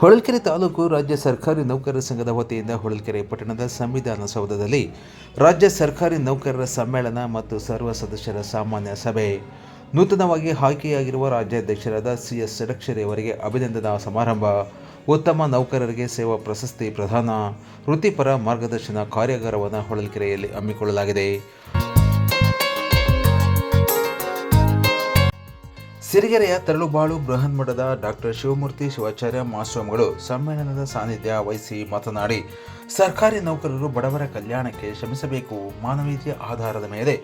ಹೊಳಲ್ಕೆರೆ ತಾಲೂಕು ರಾಜ್ಯ ಸರ್ಕಾರಿ ನೌಕರರ ಸಂಘದ ವತಿಯಿಂದ ಹೊಳಲ್ಕೆರೆ ಪಟ್ಟಣದ ಸಂವಿಧಾನ ಸೌಧದಲ್ಲಿ ರಾಜ್ಯ ಸರ್ಕಾರಿ ನೌಕರರ ಸಮ್ಮೇಳನ ಮತ್ತು ಸರ್ವ ಸದಸ್ಯರ ಸಾಮಾನ್ಯ ಸಭೆ. ನೂತನವಾಗಿ ಆಯ್ಕೆಯಾಗಿರುವ ರಾಜ್ಯಾಧ್ಯಕ್ಷರಾದ ಸಿ ಎಸ್ ಷಡಕ್ಷರಿ ಅವರಿಗೆ ಅಭಿನಂದನಾ ಸಮಾರಂಭ. ಉತ್ತಮ ನೌಕರರಿಗೆ ಸೇವಾ ಪ್ರಶಸ್ತಿ ಪ್ರದಾನ. ವೃತ್ತಿಪರ ಮಾರ್ಗದರ್ಶನ ಕಾರ್ಯಾಗಾರವನ್ನು ಹೊಳಲ್ಕೆರೆಯಲ್ಲಿ ಹಮ್ಮಿಕೊಳ್ಳಲಾಗಿದೆ. ಸಿರಿಗೆರೆಯ ತರಳುಬಾಳು ಬೃಹನ್ಮಠದ ಡಾಕ್ಟರ್ ಶಿವಮೂರ್ತಿ ಶಿವಾಚಾರ್ಯ ಮಾಸ್ವಾಮಿಗಳು ಸಮ್ಮೇಳನದ ಸಾನ್ನಿಧ್ಯ ವಹಿಸಿ ಮಾತನಾಡಿ, ಸರ್ಕಾರಿ ನೌಕರರು ಬಡವರ ಕಲ್ಯಾಣಕ್ಕೆ ಶ್ರಮಿಸಬೇಕು. ಮಾನವೀಯತೆ ಆಧಾರದ ಮೇಲೆ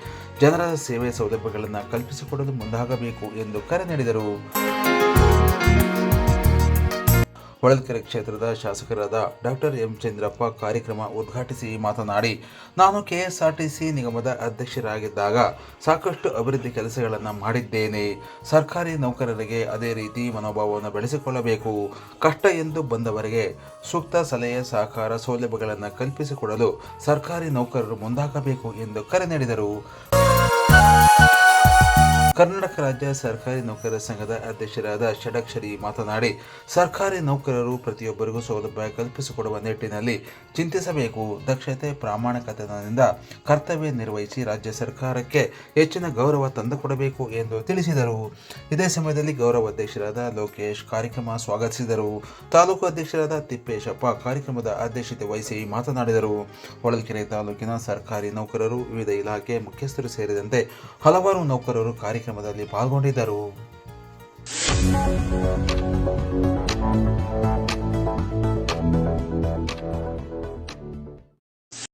ಜನರ ಸೇವೆ ಸೌಲಭ್ಯಗಳನ್ನು ಕಲ್ಪಿಸಿಕೊಡಲು ಮುಂದಾಗಬೇಕು ಎಂದು ಕರೆ ನೀಡಿದರು. ಹೊಳಲ್ಕೆರೆ ಕ್ಷೇತ್ರದ ಶಾಸಕರಾದ ಡಾಕ್ಟರ್ ಎಂ ಚಂದ್ರಪ್ಪ ಕಾರ್ಯಕ್ರಮ ಉದ್ಘಾಟಿಸಿ ಮಾತನಾಡಿ, ನಾನು ಕೆಎಸ್ಆರ್ಟಿಸಿ ನಿಗಮದ ಅಧ್ಯಕ್ಷರಾಗಿದ್ದಾಗ ಸಾಕಷ್ಟು ಅಭಿವೃದ್ಧಿ ಕೆಲಸಗಳನ್ನು ಮಾಡಿದ್ದೇನೆ. ಸರ್ಕಾರಿ ನೌಕರರಿಗೆ ಅದೇ ರೀತಿ ಮನೋಭಾವವನ್ನು ಬೆಳೆಸಿಕೊಳ್ಳಬೇಕು. ಕಷ್ಟ ಎಂದು ಬಂದವರಿಗೆ ಸೂಕ್ತ ಸಲಹೆ, ಸಹಕಾರ, ಸೌಲಭ್ಯಗಳನ್ನು ಕಲ್ಪಿಸಿಕೊಡಲು ಸರ್ಕಾರಿ ನೌಕರರು ಮುಂದಾಗಬೇಕು ಎಂದು ಕರೆ ನೀಡಿದರು. ಕರ್ನಾಟಕ ರಾಜ್ಯ ಸರ್ಕಾರಿ ನೌಕರರ ಸಂಘದ ಅಧ್ಯಕ್ಷರಾದ ಷಡಕ್ಷರಿ ಮಾತನಾಡಿ, ಸರ್ಕಾರಿ ನೌಕರರು ಪ್ರತಿಯೊಬ್ಬರಿಗೂ ಸೌಲಭ್ಯ ಕಲ್ಪಿಸಿಕೊಡುವ ನಿಟ್ಟಿನಲ್ಲಿ ಚಿಂತಿಸಬೇಕು. ದಕ್ಷತೆ, ಪ್ರಾಮಾಣಿಕತನದಿಂದ ಕರ್ತವ್ಯ ನಿರ್ವಹಿಸಿ ರಾಜ್ಯ ಸರ್ಕಾರಕ್ಕೆ ಹೆಚ್ಚಿನ ಗೌರವ ತಂದುಕೊಡಬೇಕು ಎಂದು ತಿಳಿಸಿದರು. ಇದೇ ಸಮಯದಲ್ಲಿ ಗೌರವ ಅಧ್ಯಕ್ಷರಾದ ಲೋಕೇಶ್ ಕಾರ್ಯಕ್ರಮ ಸ್ವಾಗತಿಸಿದರು. ತಾಲೂಕು ಅಧ್ಯಕ್ಷರಾದ ತಿಪ್ಪೇಶಪ್ಪ ಕಾರ್ಯಕ್ರಮದ ಅಧ್ಯಕ್ಷತೆ ವಹಿಸಿ ಮಾತನಾಡಿದರು. ಹೊಳಲ್ಕೆರೆ ತಾಲೂಕಿನ ಸರ್ಕಾರಿ ನೌಕರರು ವಿವಿಧ ಇಲಾಖೆ ಮುಖ್ಯಸ್ಥರು ಸೇರಿದಂತೆ ಹಲವಾರು ನೌಕರರು ಕಾರ್ಯಕ್ರಮದಲ್ಲಿ ಪಾಲ್ಗೊಂಡಿದ್ದರು.